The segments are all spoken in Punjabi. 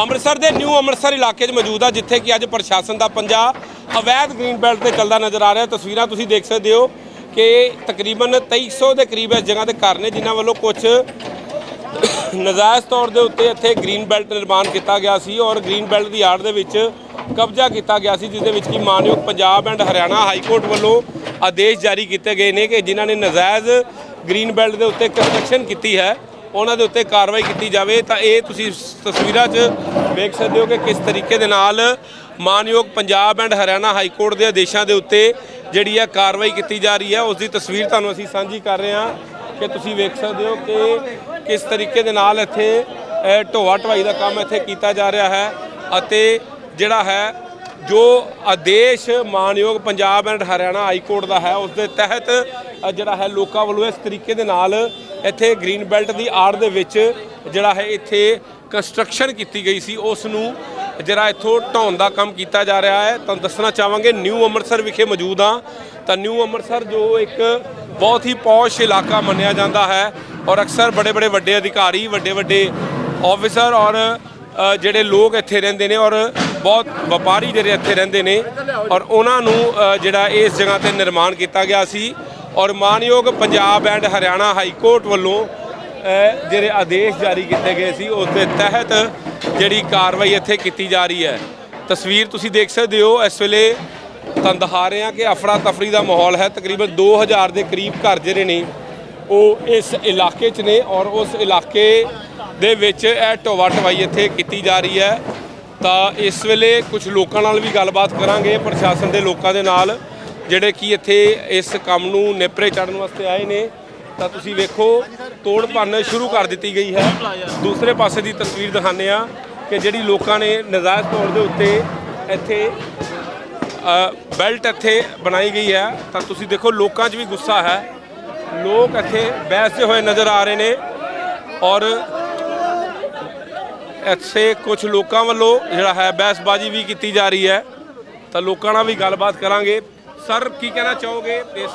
ਅੰਮ੍ਰਿਤਸਰ ਦੇ ਨਿਊ ਅੰਮ੍ਰਿਤਸਰ ਇਲਾਕੇ 'ਚ ਮੌਜੂਦ ਆ, ਜਿੱਥੇ ਕਿ ਅੱਜ ਪ੍ਰਸ਼ਾਸਨ ਦਾ ਪੰਜਾ ਅਵੈਧ ਗ੍ਰੀਨ ਬੈਲਟ ਤੇ ਚੱਲਦਾ ਨਜ਼ਰ ਆ ਰਿਹਾ। ਤਸਵੀਰਾਂ ਤੁਸੀਂ ਦੇਖ ਸਕਦੇ ਹੋ ਕਿ ਤਕਰੀਬਨ 2300 ਦੇ ਕਰੀਬ ਇਸ ਜਗ੍ਹਾ ਤੇ ਘਰ ਨੇ, ਜਿਨ੍ਹਾਂ ਵੱਲੋਂ ਕੁਝ ਨਜਾਇਜ਼ ਤੌਰ ਦੇ ਉੱਤੇ ਇੱਥੇ ਗ੍ਰੀਨ ਬੈਲਟ ਨਿਰਮਾਣ ਕੀਤਾ ਗਿਆ ਸੀ ਔਰ ਗ੍ਰੀਨ ਬੈਲਟ ਦੀ ਆੜ ਦੇ ਵਿੱਚ ਕਬਜ਼ਾ ਕੀਤਾ ਗਿਆ ਸੀ, ਜਿਸ ਦੇ ਵਿੱਚ ਕਿ ਮਾਨਯੋਗ Punjab and Haryana high court ਵੱਲੋਂ ਆਦੇਸ਼ ਜਾਰੀ ਕੀਤੇ ਗਏ ਨੇ ਕਿ ਜਿਨ੍ਹਾਂ ਨੇ ਨਜਾਇਜ਼ ਗ੍ਰੀਨ ਬੈਲਟ ਦੇ ਉੱਤੇ ਕੰਸਟਰਕਸ਼ਨ ਕੀਤੀ ਹੈ। ਉਹਨਾਂ ਦੇ ਉੱਤੇ ਕਾਰਵਾਈ ਕੀਤੀ ਜਾਵੇ, ਤਾਂ ਇਹ ਤੁਸੀਂ ਤਸਵੀਰਾਂ 'ਚ ਵੇਖ ਸਕਦੇ ਹੋ ਕਿ ਕਿਸ ਤਰੀਕੇ ਦੇ ਨਾਲ ਮਾਨਯੋਗ Punjab and Haryana high court ਦੇ ਆਦੇਸ਼ਾਂ ਦੇ ਉੱਤੇ ਜਿਹੜੀ ਹੈ ਕਾਰਵਾਈ ਕੀਤੀ ਜਾ ਰਹੀ ਹੈ ਉਸ ਦੀ ਤਸਵੀਰ ਤੁਹਾਨੂੰ ਅਸੀਂ ਸਾਂਝੀ ਕਰ ਰਹੇ ਹਾਂ ਕਿ ਤੁਸੀਂ ਵੇਖ ਸਕਦੇ ਹੋ ਕਿ ਕਿਸ ਤਰੀਕੇ ਦੇ ਨਾਲ ਇੱਥੇ ਢੋਆ ਢਵਾਈ ਦਾ ਕੰਮ ਇੱਥੇ ਕੀਤਾ ਜਾ ਰਿਹਾ ਹੈ ਅਤੇ ਜਿਹੜਾ ਹੈ, ਜੋ ਆਦੇਸ਼ ਮਾਨਯੋਗ Punjab and Haryana high court ਦਾ ਹੈ, ਉਸ ਦੇ ਤਹਿਤ ਜਿਹੜਾ ਹੈ, ਲੋਕਾਂ ਵੱਲੋਂ ਇਸ ਤਰੀਕੇ ਦੇ ਨਾਲ ਇੱਥੇ ਗ੍ਰੀਨ ਬੈਲਟ ਦੀ ਆੜ ਦੇ ਵਿੱਚ ਜਿਹੜਾ ਹੈ ਇੱਥੇ ਕੰਸਟਰਕਸ਼ਨ ਕੀਤੀ ਗਈ ਸੀ, ਉਸ ਨੂੰ ਜਿਹੜਾ ਇੱਥੋਂ ਢਾਉਣ ਦਾ ਕੰਮ ਕੀਤਾ ਜਾ ਰਿਹਾ ਹੈ। ਤੁਹਾਨੂੰ ਦੱਸਣਾ ਚਾਹਾਂਗੇ, ਨਿਊ ਅੰਮ੍ਰਿਤਸਰ ਵਿਖੇ ਮੌਜੂਦ ਹਾਂ। ਤਾਂ ਨਿਊ ਅੰਮ੍ਰਿਤਸਰ ਜੋ ਇੱਕ ਬਹੁਤ ਹੀ ਪੌਸ਼ ਇਲਾਕਾ ਮੰਨਿਆ ਜਾਂਦਾ ਹੈ ਔਰ ਅਕਸਰ ਬੜੇ ਬੜੇ ਵੱਡੇ ਅਧਿਕਾਰੀ ਵੱਡੇ ਵੱਡੇ ਆਫੀਸਰ ਔਰ ਜਿਹੜੇ ਲੋਕ ਇੱਥੇ ਰਹਿੰਦੇ ਨੇ ਔਰ ਬਹੁਤ ਵਪਾਰੀ ਜਿਹੜੇ ਇੱਥੇ ਰਹਿੰਦੇ ਨੇ ਔਰ ਉਹਨਾਂ ਨੂੰ ਜਿਹੜਾ ਇਸ ਜਗ੍ਹਾ ਤੇ ਨਿਰਮਾਣ ਕੀਤਾ ਗਿਆ ਸੀ। ਔਰ ਮਾਨਯੋਗ Punjab and Haryana high court ਵੱਲੋਂ ਜਿਹੜੇ ਆਦੇਸ਼ ਜਾਰੀ ਕੀਤੇ ਗਏ ਸੀ ਉਸ ਦੇ ਤਹਿਤ ਜਿਹੜੀ ਕਾਰਵਾਈ ਇੱਥੇ ਕੀਤੀ ਜਾ ਰਹੀ ਹੈ। ਤਸਵੀਰ ਤੁਸੀਂ ਦੇਖ ਸਕਦੇ ਹੋ, ਇਸ ਵੇਲੇ ਤੁਹਾਨੂੰ ਦਿਖਾ ਰਹੇ ਹਾਂ ਕਿ ਅਫਰਾ ਤਫਰੀ ਦਾ ਮਾਹੌਲ ਹੈ। ਤਕਰੀਬਨ 2000 ਦੇ ਕਰੀਬ ਘਰ ਜਿਹੜੇ ਨੇ, ਉਹ ਇਸ ਇਲਾਕੇ 'ਚ ਨੇ ਔਰ ਉਸ ਇਲਾਕੇ ਦੇ ਵਿੱਚ ਇਹ ਢੋਵਾ ਢਵਾਈ ਇੱਥੇ ਕੀਤੀ ਜਾ ਰਹੀ ਹੈ। ਤਾਂ ਇਸ ਵੇਲੇ ਕੁਝ ਲੋਕਾਂ ਨਾਲ ਵੀ ਗੱਲਬਾਤ ਕਰਾਂਗੇ, ਪ੍ਰਸ਼ਾਸਨ ਦੇ ਲੋਕਾਂ ਦੇ ਨਾਲ। ਜਿਹੜੇ ਕਿ ਇੱਥੇ ਇਸ ਕੰਮ ਨੂੰ ਨੇਪਰੇ ਚੜਨ ਵਾਸਤੇ ਆਏ ਨੇ, ਤਾਂ ਤੁਸੀਂ ਵੇਖੋ, ਤੋੜ ਭੰਨ ਸ਼ੁਰੂ ਕਰ ਦਿੱਤੀ ਗਈ ਹੈ। ਦੂਸਰੇ ਪਾਸੇ ਦੀ ਤਸਵੀਰ ਦਿਖਾਉਂਦੇ ਆ ਕਿ ਜਿਹੜੀ ਲੋਕਾਂ ਨੇ ਨਜਾਇਜ਼ ਤੌਰ ਦੇ ਉੱਤੇ ਇੱਥੇ ਬੈਲਟ ਇੱਥੇ ਬਣਾਈ ਗਈ ਹੈ। ਤਾਂ ਤੁਸੀਂ ਦੇਖੋ, ਲੋਕਾਂ 'ਚ ਵੀ ਗੁੱਸਾ ਹੈ। ਲੋਕ ਇੱਥੇ ਬਹਿਸਦੇ ਹੋਏ ਨਜ਼ਰ ਆ ਰਹੇ ਨੇ ਔਰ ਇੱਥੇ ਕੁਝ ਲੋਕਾਂ ਵੱਲੋਂ ਜਿਹੜਾ ਹੈ ਬਹਿਸਬਾਜ਼ੀ ਵੀ ਕੀਤੀ ਜਾ ਰਹੀ ਹੈ। ਤਾਂ ਲੋਕਾਂ ਨਾਲ ਵੀ ਗੱਲਬਾਤ ਕਰਾਂਗੇ। ਸਰ ਕੀ ਕਹਿਣਾ ਚਾਹੋਗੇ ਇਸ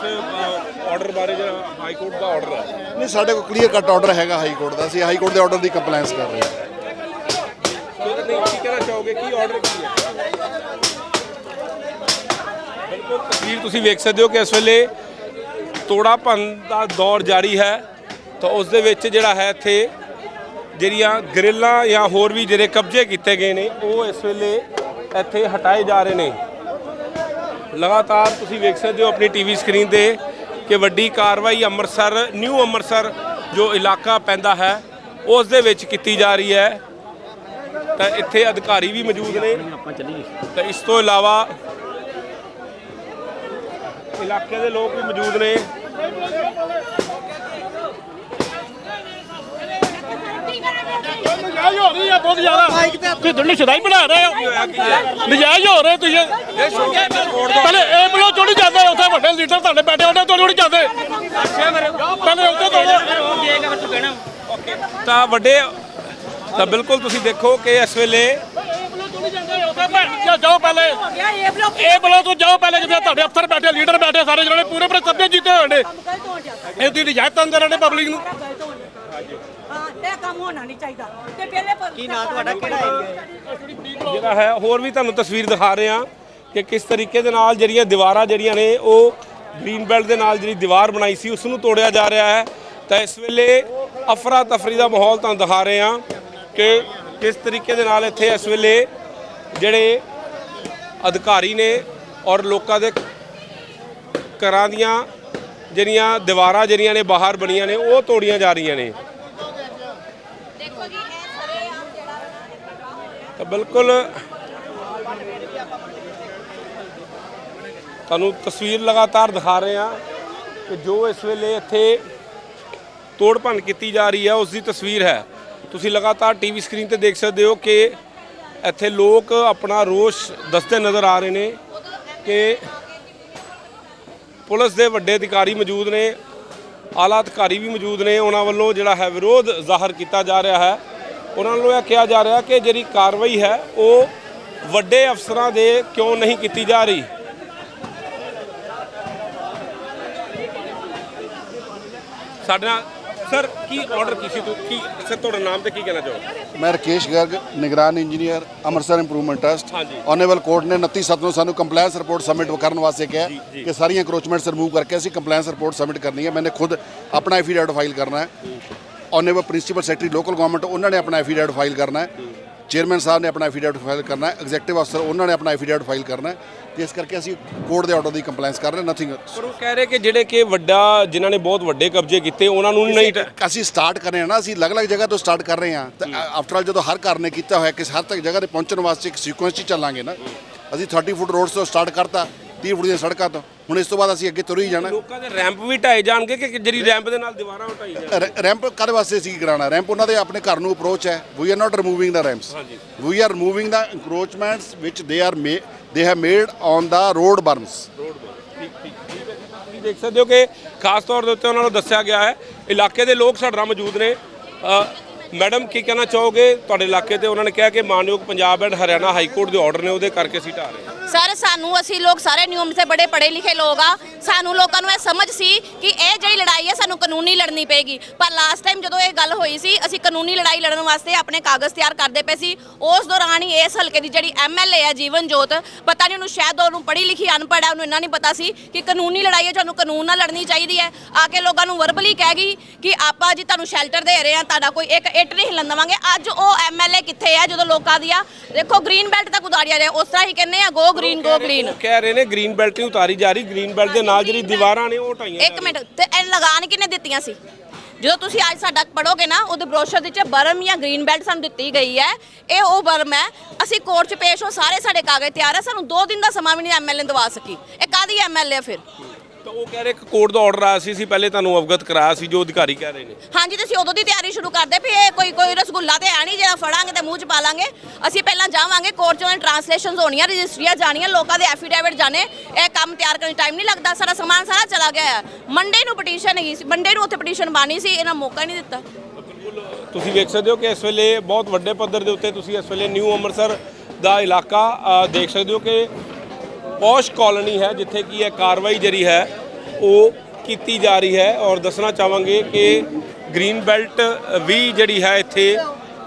ਆਰਡਰ ਬਾਰੇ ਜਿਹੜਾ ਹਾਈ ਕੋਰਟ ਦਾ ਆਰਡਰ ਹੈ? ਨਹੀਂ ਸਾਡੇ ਕੋਲ ਕਲੀਅਰ ਕੱਟ ਆਰਡਰ ਹੈਗਾ ਹਾਈ ਕੋਰਟ ਦਾ। ਅਸੀਂ ਹਾਈ ਕੋਰਟ ਦੇ ਆਰਡਰ ਦੀ ਕੰਪਲੇਂਸ ਕਰ ਰਹੇ ਹਾਂ। ਨਹੀਂ ਕੀ ਕਹਿਣਾ ਚਾਹੋਗੇ? ਕੀ ਆਰਡਰ ਕੀ ਹੈ? ਬਿਲਕੁਲ ਤਸਵੀਰ ਤੁਸੀਂ ਵੇਖ ਸਕਦੇ ਹੋ ਕਿ ਇਸ ਵੇਲੇ ਤੋੜਾ ਭੰਨ ਦਾ ਦੌਰ ਜਾਰੀ ਹੈ। ਤਾਂ ਉਸ ਦੇ ਵਿੱਚ ਜਿਹੜਾ ਹੈ ਇੱਥੇ ਜਿਹੜੀਆਂ ਗ੍ਰਿਲਾਂ ਜਾਂ ਹੋਰ ਵੀ ਜਿਹੜੇ ਕਬਜ਼ੇ ਕੀਤੇ ਗਏ ਨੇ ਉਹ ਇਸ ਵੇਲੇ ਇੱਥੇ ਹਟਾਏ ਜਾ ਰਹੇ ਨੇ। ਲਗਾਤਾਰ ਤੁਸੀਂ ਵੇਖ ਸਕਦੇ ਹੋ ਆਪਣੀ ਟੀਵੀ ਸਕਰੀਨ ਤੇ ਕਿ ਵੱਡੀ ਕਾਰਵਾਈ ਅੰਮ੍ਰਿਤਸਰ ਨਿਊ ਅੰਮ੍ਰਿਤਸਰ ਜੋ ਇਲਾਕਾ ਪੈਂਦਾ ਹੈ, ਉਸ ਦੇ ਵਿੱਚ ਕੀਤੀ ਜਾ ਰਹੀ ਹੈ। ਤਾਂ ਇੱਥੇ ਅਧਿਕਾਰੀ ਵੀ ਮੌਜੂਦ ਨੇ। ਤਾਂ ਇਸ ਤੋਂ ਇਲਾਵਾ ਇਲਾਕੇ ਦੇ ਲੋਕ ਵੀ ਮੌਜੂਦ ਨੇ। ਨਜਾਇਜ਼ ਹੋ ਰਹੀ ਹੈ ਬਹੁਤ ਜ਼ਿਆਦਾ। ਤੁਸੀਂ ਦੁੱਲੀ ਸ਼ਦਾਈ ਬਣਾ ਰਹੇ ਹੋ। ਨਜਾਇਜ਼ ਹੋ ਰਹੇ ਤੁਸੀਂ। ਪਹਿਲੇ ਇਹ ਬਲੋ ਚੋੜੀ ਜਾਂਦੇ ਉੱਥੇ ਵੱਡੇ ਲੀਡਰ ਤੁਹਾਡੇ ਬੈਠੇ ਉਹਨੇ ਤੋਂ ਨਹੀਂ ਜਾਂਦੇ। ਪਹਿਲੇ ਉੱਥੇ ਤੋਂ ਤਾਂ ਵੱਡੇ ਤਾਂ ਬਿਲਕੁਲ ਤੁਸੀਂ ਦੇਖੋ ਕਿ ਇਸ ਵੇਲੇ ਜਾਓ ਪਹਿਲੇ। ਇਹ ਬਲੋ ਤੋਂ ਜਾਓ ਪਹਿਲੇ ਜਿੱਥੇ ਤੁਹਾਡੇ ਅਫਸਰ ਬੈਠੇ ਲੀਡਰ ਬੈਠੇ ਸਾਰੇ ਜਿਹੜੇ ਪੂਰੇ ਪੂਰੇ ਸੱਭੇ ਜੀਤੇ ਹੋਏ ਨੇ। ਇਹ ਤੁਸੀਂ ਨਜਾਇਜ਼ ਤੰਗ ਕਰ ਰਹੇ ਨੇ ਪਬਲਿਕ ਨੂੰ। ਹਾਂ ਇਹ ਕੰਮ ਹੋਣਾ ਨਹੀਂ ਚਾਹੀਦਾ। ਤੇ ਪਹਿਲੇ ਕੀ ਨਾਂ ਤੁਹਾਡਾ? ਕਿਹੜਾ ਜਿਹੜਾ ਹੈ ਹੋਰ ਵੀ ਤੁਹਾਨੂੰ ਤਸਵੀਰ ਦਿਖਾ ਰਹੇ ਹਾਂ ਕਿ ਕਿਸ ਤਰੀਕੇ ਦੇ ਨਾਲ ਜਿਹੜੀਆਂ ਦੀਵਾਰਾਂ ਜਿਹੜੀਆਂ ਨੇ ਉਹ ਗ੍ਰੀਨ ਬੈਲਟ ਦੇ ਨਾਲ ਜਿਹੜੀ ਦੀਵਾਰ ਬਣਾਈ ਸੀ ਉਸ ਨੂੰ ਤੋੜਿਆ ਜਾ ਰਿਹਾ ਹੈ। ਤਾਂ ਇਸ ਵੇਲੇ ਅਫਰਾ ਤਫਰੀ ਦਾ ਮਾਹੌਲ ਤੁਹਾਨੂੰ ਦਿਖਾ ਰਹੇ ਹਾਂ ਕਿ ਕਿਸ ਤਰੀਕੇ ਦੇ ਨਾਲ ਇੱਥੇ ਇਸ ਵੇਲੇ ਜਿਹੜੇ ਅਧਿਕਾਰੀ ਨੇ ਔਰ ਲੋਕਾਂ ਦੇ ਘਰਾਂ ਦੀਆਂ ਜਿਹੜੀਆਂ ਦੀਵਾਰਾਂ ਜਿਹੜੀਆਂ ਨੇ ਬਾਹਰ ਬਣੀਆਂ ਨੇ ਉਹ ਤੋੜੀਆਂ ਜਾ ਰਹੀਆਂ ਨੇ। ਤਾਂ ਬਿਲਕੁਲ ਤੁਹਾਨੂੰ ਤਸਵੀਰ ਲਗਾਤਾਰ ਦਿਖਾ ਰਹੇ ਹਾਂ ਕਿ ਜੋ ਇਸ ਵੇਲੇ ਇੱਥੇ ਤੋੜ ਭੰਨ ਕੀਤੀ ਜਾ ਰਹੀ ਹੈ ਉਸ ਦੀ ਤਸਵੀਰ ਹੈ। ਤੁਸੀਂ ਲਗਾਤਾਰ ਟੀਵੀ ਸਕਰੀਨ ਤੇ ਦੇਖ ਸਕਦੇ ਹੋ ਕਿ ਇੱਥੇ ਲੋਕ ਆਪਣਾ ਰੋਸ਼ ਦੱਸਦੇ ਨਜ਼ਰ ਆ ਰਹੇ ਨੇ ਕਿ ਪੁਲਿਸ ਦੇ ਵੱਡੇ ਅਧਿਕਾਰੀ ਮੌਜੂਦ ਨੇ, ਆਲਾ ਅਧਿਕਾਰੀ ਵੀ ਮੌਜੂਦ ਨੇ। ਉਹਨਾਂ ਵੱਲੋਂ ਜਿਹੜਾ ਹੈ ਵਿਰੋਧ ਜ਼ਾਹਰ ਕੀਤਾ ਜਾ ਰਿਹਾ ਹੈ। ਉਹਨਾਂ ਵੱਲੋਂ ਇਹ ਕਿਹਾ ਜਾ ਰਿਹਾ ਕਿ ਜਿਹੜੀ ਕਾਰਵਾਈ ਹੈ ਉਹ ਵੱਡੇ ਅਫਸਰਾਂ ਦੇ ਕਿਉਂ ਨਹੀਂ ਕੀਤੀ ਜਾ ਰਹੀ? ਸਾਡੇ ਨਾਲ ਸਰ ਕੀ ਆਰਡਰ ਕਿਸੇ ਤੋਂ? ਕੀ ਸਰ ਤੁਹਾਡਾ ਨਾਮ ਤੇ ਕੀ ਕਹਿਣਾ ਚਾਹੋਗੇ? ਮੈਂ ਰਕੇਸ਼ ਗਰਗ ਨਿਗਰਾਨ ਇੰਜੀਨੀਅਰ ਅੰਮ੍ਰਿਤਸਰ ਇੰਪਰੂਵਮੈਂਟ ਟਰਸਟ ਹਾਂਜੀ। ਆਨਰੇਬਲ ਕੋਰਟ ਨੇ 29 ਸੱਤ ਨੂੰ ਸਾਨੂੰ ਕੰਪਲਾਈਂਸ ਰਿਪੋਰਟ ਸਬਮਿਟ ਕਰਨ ਵਾਸਤੇ ਕਿਹਾ ਕਿ ਸਾਰੀਆਂ ਕਰੋਚਮੈਂਟਸ ਰਿਮੂਵ ਕਰਕੇ ਅਸੀਂ ਕੰਪਲਾਈਂਸ ਰਿਪੋਰਟ ਸਬਮਿਟ ਕਰਨੀ ਹੈ। ਮੈंने ਖੁਦ ਆਪਣਾ ਐਫੀਡੈਵਿਟ ਫਾਈਲ ਕਰਨਾ ਹੈ। Honourable principal secretary local government ਉਹਨਾਂ ਨੇ ਆਪਣਾ ਐਫੀਡੈਵਿਟ ਫਾਈਲ ਕਰਨਾ ਹੈ। ਚੇਅਰਮੈਨ ਸਾਹਿਬ ਨੇ ਆਪਣਾ ਐਫੀਡੈਵਿਟ ਫਾਈਲ ਕਰਨਾ ਹੈ। ਐਗਜ਼ੈਕਟਿਵ ਅਫਸਰ ਉਹਨਾਂ ਨੇ ਆਪਣਾ ਐਫੀਡੈਵਿਟ ਫਾਈਲ ਕਰਨਾ ਹੈ। ਤੇ ਇਸ ਕਰਕੇ ਅਸੀਂ ਕੋਰਟ ਦੇ ਆਰਡਰ ਦੀ ਕੰਪਲਾਈਂਸ ਕਰ ਰਹੇ ਨਥਿੰਗ ਪਰ ਉਹ ਕਹਿ ਰਹੇ ਕਿ ਜਿਹੜੇ ਕਿ ਵੱਡਾ ਜਿਨ੍ਹਾਂ ਨੇ ਬਹੁਤ ਵੱਡੇ ਕਬਜ਼ੇ ਕੀਤੇ ਉਹਨਾਂ ਨੂੰ ਨਹੀਂ ਅਸੀਂ ਸਟਾਰਟ ਕਰ ਰਹੇ ਹਾਂ ਨਾ ਅਸੀਂ ਅਲੱਗ-ਅਲੱਗ ਜਗ੍ਹਾ ਤੋਂ ਸਟਾਰਟ ਕਰ ਰਹੇ ਹਾਂ। ਤਾਂ ਆਫਟਰ ਆਲ ਜਦੋਂ ਹਰ ਘਰ ਨੇ ਕੀਤਾ ਹੋਇਆ ਕਿਸ ਹੱਦ ਤੱਕ ਜਗ੍ਹਾ ਤੇ ਪਹੁੰਚਣ ਵਾਸਤੇ ਇੱਕ ਸੀਕੁਐਂਸ 'ਚ ਹੀ ਚੱਲਾਂਗੇ ਨਾ। ਅਸੀਂ 30 ਫੁੱਟ ਰੋਡਸ ਤੋਂ ਸਟਾਰਟ ਕਰਤਾ। 30 ਫੁੱਟ ਦੀਆਂ ਸੜਕਾਂ ਤੋਂ। ਹੁਣ ਇਸ ਤੋਂ ਬਾਅਦ ਅਸੀਂ ਅੱਗੇ ਤੁਰ ਹੀ ਜਾਣਾ। ਲੋਕਾਂ ਦੇ ਰੈਂਪ ਵੀ ਢਾਏ ਜਾਣਗੇ ਕਿ ਜਿਹੜੀ ਰੈਂਪ ਦੇ ਨਾਲ ਦੀਵਾਰਾਂ ਉਟਾਈ ਜਾਣ ਰੈ- ਰੈਂਪ ਕਦੇ ਵਾਸਤੇ ਅਸੀਂ ਕੀ ਕਰਾਉਣਾ? ਰੈਂਪ ਉਹਨਾਂ ਦੇ ਆਪਣੇ ਘਰ ਨੂੰ ਅਪਰੋਚ ਹੈ। We are not removing the ramps we are removing the encroachments which they are they have made on the road berms ਤੁਸੀਂ ਦੇਖ ਸਕਦੇ ਹੋ ਕਿ ਖਾਸ ਤੌਰ ਦੇ ਉੱਤੇ ਉਹਨਾਂ ਨੂੰ ਦੱਸਿਆ ਗਿਆ ਹੈ ਇਲਾਕੇ ਦੇ ਲੋਕ ਸਾਡੇ ਨਾਲ ਮੌਜੂਦ ਨੇ। ਅ, ਮੈਡਮ ਕੀ ਕਹਿਣਾ ਚਾਹੋਗੇ? ਤੁਹਾਡੇ ਇਲਾਕੇ ਤੇ ਉਹਨਾਂ ਨੇ ਕਿਹਾ ਕਿ ਮਾਨਯੋਗ Punjab and Haryana high court ਦੇ ਆਰਡਰ ਨੇ ਉਹਦੇ ਕਰਕੇ ਸੀ ਢਾਹ ਰਹੇ। ਸਰ, ਸਾਨੂੰ ਅਸੀਂ ਲੋਕ ਸਾਰੇ ਨਿਯਮ ਸੇ ਬੜੇ ਪੜੇ ਲਿਖੇ ਲੋਕ ਆ। ਸਾਨੂੰ ਲੋਕਾਂ ਨੂੰ ਇਹ ਸਮਝ ਸੀ ਕਿ ਇਹ ਜਿਹੜੀ ਲੜਾਈ ਹੈ ਸਾਨੂੰ ਕਾਨੂੰਨੀ ਲੜਨੀ ਪਏਗੀ। ਪਰ ਲਾਸਟ ਟਾਈਮ ਜਦੋਂ ਇਹ ਗੱਲ ਹੋਈ ਸੀ, ਅਸੀਂ ਕਾਨੂੰਨੀ ਲੜਾਈ ਲੜਨ ਵਾਸਤੇ ਆਪਣੇ ਕਾਗਜ਼ ਤਿਆਰ ਕਰਦੇ ਪਏ ਸੀ। ਉਸ ਦੌਰਾਨ ਹੀ ਇਸ ਹਲਕੇ ਦੀ ਜਿਹੜੀ ਐਮਐਲਏ ਹੈ ਜੀਵਨ ਜੋਤ ਪਤਾ ਨਹੀਂ ਉਹਨੂੰ ਸ਼ਾਇਦ ਉਹਨੂੰ ਪੜ੍ਹੀ ਲਿਖੀ ਅਨਪੜ੍ਹ ਹੈ ਉਹਨੂੰ ਇੰਨਾ ਨਹੀਂ ਪਤਾ ਸੀ ਕਿ ਕਾਨੂੰਨੀ ਲੜਾਈ ਹੈ ਤੁਹਾਨੂੰ ਕਾਨੂੰਨ ਨਾਲ ਲੜਨੀ ਚਾਹੀਦੀ ਹੈ। ਆ ਕੇ ਲੋਕਾਂ ਨੂੰ ਵਰਬਲੀ ਕਹਿ ਗਈ ਕਿ ਆਪਾਂ ਜੀ ਤੁਹਾਨੂੰ ਸ਼ੈਲਟਰ ਦੇ ਰਹੇ ਹਾਂ ਤੁਹਾਡਾ ਕੋਈ ਇੱਕ ਇੱਟ ਨਹੀਂ ਹਿੱਲਣ ਦੇਵਾਂਗੇ। ਅੱਜ ਉਹ ਐਮਐਲਏ ਕਿੱਥੇ ਹੈ ਜਦੋਂ ਲੋਕਾਂ ਦੀਆਂ ਦੇਖੋ ਗ੍ਰੀਨ ਬੈਲਟ ਤੱਕ ਉਦਾੜਿਆ ਰਿਹਾ ਉਸ ਤਰ੍ਹਾਂ ਹੀ ਕਹਿੰਦੇ ਆ ਗੋ ਗ੍ਰੀਨ ਗੋ ਗ੍ਰੀਨ ਕਹਿ ਰਹੇ ਨੇ ਗ੍ਰੀਨ ਬੈਲਟ ਨਹੀਂ ਉਤਾਰੀ ਜਾ ਰਹੀ। ਗ੍ਰੀਨ ਬੈਲਟ ਦੇ ਨਾਲ ਜਿਹੜੀ ਦੀਵਾਰਾਂ ਨੇ ਉਹ ਢਾਈਆਂ ਇੱਕ ਮਿੰਟ ਤੇ ਇਹ ਲਗਾਨ ਕਿਨੇ ਦਿੱਤੀਆਂ ਸੀ? ਜਦੋਂ ਤੁਸੀਂ ਅੱਜ ਸਾਡਾ ਪੜੋਗੇ ਨਾ ਉਹਦੇ ਬਰੋਸ਼ਰ ਦੇ ਵਿੱਚ ਬਰਮ ਜਾਂ ਗ੍ਰੀਨ ਬੈਲਟ ਸਾਨੂੰ ਦਿੱਤੀ ਗਈ ਹੈ। ਇਹ ਉਹ ਬਰਮ ਹੈ। ਅਸੀਂ ਕੋਰਟ 'ਚ ਪੇਸ਼ ਹੋ ਸਾਰੇ ਸਾਡੇ ਕਾਗਜ਼ ਤਿਆਰ ਹੈ। ਸਾਨੂੰ 2 ਦਿਨ ਦਾ ਸਮਾਂ ਵੀ ਨਹੀਂ ਐਮਐਲਏ ਦਵਾ ਸਕੀ। ਇਹ ਕਾਦੀ ਐਮਐਲਏ ਫਿਰ? ਤਾਂ ਉਹ ਕਹਿ ਰਹੇ ਕਿ ਕੋਰਟ ਦਾ ਆਰਡਰ ਆਇਆ ਸੀ ਅਸੀਂ ਪਹਿਲੇ ਤੁਹਾਨੂੰ ਅਵਗਤ ਕਰਾਇਆ ਸੀ ਜੋ ਅਧਿਕਾਰੀ ਕਹਿ ਰਹੇ ਨੇ। ਹਾਂਜੀ ਤੇ ਅਸੀਂ ਉਦੋਂ ਦੀ ਤਿਆਰੀ ਸ਼ੁਰੂ ਕਰਦੇ ਵੀ ਇਹ ਕੋਈ ਕੋਈ ਰਸਗੁੱਲਾ ਤੇ ਹੈ ਨਹੀਂ ਜਿਹੜਾ ਫੜਾਂਗੇ ਤੇ ਮੂੰਹ 'ਚ ਪਾ ਲਾਂਗੇ। ਅਸੀਂ ਪਹਿਲਾਂ ਜਾਵਾਂਗੇ ਕੋਰਟ 'ਚ ਟ੍ਰਾਂਸਲੇਸ਼ਨਸ ਹੋਣੀਆਂ ਰਜਿਸਟਰੀਆਂ ਜਾਣੀਆਂ ਲੋਕਾਂ ਦੇ ਐਫੀਡੇਵਿਟ ਜਾਣੇ। ਇਹ ਕੰਮ ਤਿਆਰ ਕਰਨ ਟਾਈਮ ਨਹੀਂ ਲੱਗਦਾ ਸਾਰਾ ਸਮਾਨ ਸਾਰਾ ਚਲਾ ਗਿਆ ਹੈ ਮੰਡੇ ਨੂੰ ਪਟੀਸ਼ਨ ਹੈਗੀ ਸੀ ਮੰਡੇ ਨੂੰ ਉੱਥੇ ਪਟੀਸ਼ਨ ਬਾਣੀ ਸੀ ਇਹਨਾਂ ਮੌਕਾ ਨਹੀਂ ਦਿੱਤਾ। ਤੁਸੀਂ ਵੇਖ ਸਕਦੇ ਹੋ ਕਿ ਇਸ ਵੇਲੇ ਬਹੁਤ ਵੱਡੇ ਪੱਧਰ ਦੇ ਉੱਤੇ ਤੁਸੀਂ ਇਸ ਵੇਲੇ ਨਿਊ ਅੰਮ੍ਰਿਤਸਰ ਦਾ ਇਲਾਕਾ ਦੇਖ ਸਕਦੇ ਹੋ ਕਿ ਪੌਸ਼ ਕਾਲੋਨੀ ਹੈ, ਜਿੱਥੇ ਕੀ ਇਹ ਕਾਰਵਾਈ ਜਿਹੜੀ ਹੈ, ਉਹ ਕੀਤੀ ਜਾ ਰਹੀ ਹੈ ਔਰ ਦੱਸਣਾ ਚਾਹਾਂਗੇ ਕਿ ਗ੍ਰੀਨ ਬੈਲਟ ਵੀ ਜਿਹੜੀ ਹੈ, ਇੱਥੇ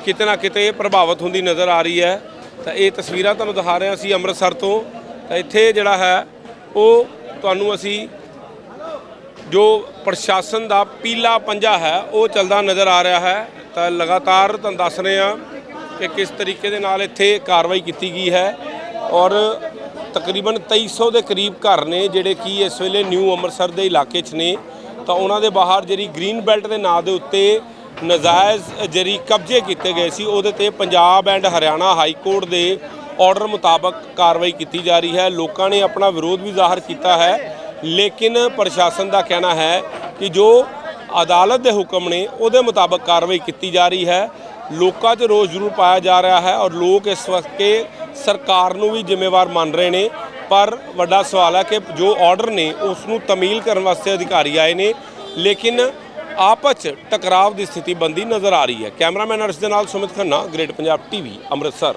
ਕਿਤੇ ਨਾ ਕਿਤੇ ਪ੍ਰਭਾਵਿਤ ਹੁੰਦੀ ਨਜ਼ਰ ਆ ਰਹੀ ਹੈ। ਤਾਂ ਇਹ ਤਸਵੀਰਾਂ ਤੁਹਾਨੂੰ ਦਿਖਾ ਰਹੇ ਹਾਂ ਅਸੀਂ ਅੰਮ੍ਰਿਤਸਰ ਤੋਂ। ਤਾਂ ਇੱਥੇ ਜਿਹੜਾ ਹੈ, ਉਹ ਤੁਹਾਨੂੰ ਅਸੀਂ ਜੋ ਪ੍ਰਸ਼ਾਸਨ ਦਾ ਪੀਲਾ ਪੰਜਾ ਹੈ, ਉਹ ਚੱਲਦਾ ਨਜ਼ਰ ਆ ਰਿਹਾ ਹੈ। ਤਾਂ ਲਗਾਤਾਰ ਤੁਹਾਨੂੰ ਦੱਸ ਰਹੇ ਹਾਂ ਕਿ ਕਿਸ ਤਰੀਕੇ ਦੇ ਨਾਲ ਇੱਥੇ ਕਾਰਵਾਈ ਕੀਤੀ ਗਈ ਹੈ ਔਰ ਤਕਰੀਬਨ 2300 ਦੇ ਕਰੀਬ ਘਰ ਨੇ ਜਿਹੜੇ ਕਿ ਇਸ ਵੇਲੇ ਨਿਊ ਅੰਮ੍ਰਿਤਸਰ ਦੇ ਇਲਾਕੇ 'ਚ ਨੇ। ਤਾਂ ਉਹਨਾਂ ਦੇ ਬਾਹਰ ਜਿਹੜੀ ਗ੍ਰੀਨ ਬੈਲਟ ਦੇ ਨਾਂ ਦੇ ਉੱਤੇ ਨਜਾਇਜ਼ ਜਿਹੜੀ ਕਬਜ਼ੇ ਕੀਤੇ ਗਏ ਸੀ, ਉਹਦੇ ਤੇ Punjab and Haryana high court ਦੇ ਆਰਡਰ ਮੁਤਾਬਕ ਕਾਰਵਾਈ ਕੀਤੀ ਜਾ ਰਹੀ ਹੈ। ਲੋਕਾਂ ਨੇ ਆਪਣਾ ਵਿਰੋਧ ਵੀ ਜ਼ਾਹਰ ਕੀਤਾ ਹੈ, ਲੇਕਿਨ ਪ੍ਰਸ਼ਾਸਨ ਦਾ ਕਹਿਣਾ ਹੈ ਕਿ ਜੋ ਅਦਾਲਤ ਦੇ ਹੁਕਮ ਨੇ, ਉਹਦੇ ਮੁਤਾਬਕ ਕਾਰਵਾਈ ਕੀਤੀ ਜਾ ਰਹੀ ਹੈ। ਲੋਕਾਂ 'ਚ ਰੋਸ ਜ਼ਰੂਰ ਪਾਇਆ ਜਾ ਰਿਹਾ ਹੈ ਔਰ ਲੋਕ ਇਸ ਵਕਤ ਸਰਕਾਰ ਨੂੰ ਵੀ ਜ਼ਿੰਮੇਵਾਰ ਮੰਨ ਰਹੇ ਨੇ, ਪਰ ਵੱਡਾ ਸਵਾਲ ਹੈ ਕਿ ਜੋ ਆਰਡਰ ਨੇ ਉਸ ਨੂੰ ਤਮੀਲ ਕਰਨ ਵਾਸਤੇ ਅਧਿਕਾਰੀ ਆਏ ਨੇ, ਲੇਕਿਨ ਆਪਸ 'ਚ ਟਕਰਾਵ ਦੀ ਸਥਿਤੀ ਬੰਦੀ ਨਜ਼ਰ ਆ ਰਹੀ ਹੈ। ਕੈਮਰਾਮੈਨ ਅਰਸ਼ ਦੇ ਨਾਲ ਸੁਮਿਤ ਖੰਨਾ ਗ੍ਰੇਟ ਪੰਜਾਬ ਟੀਵੀ ਅੰਮ੍ਰਿਤਸਰ।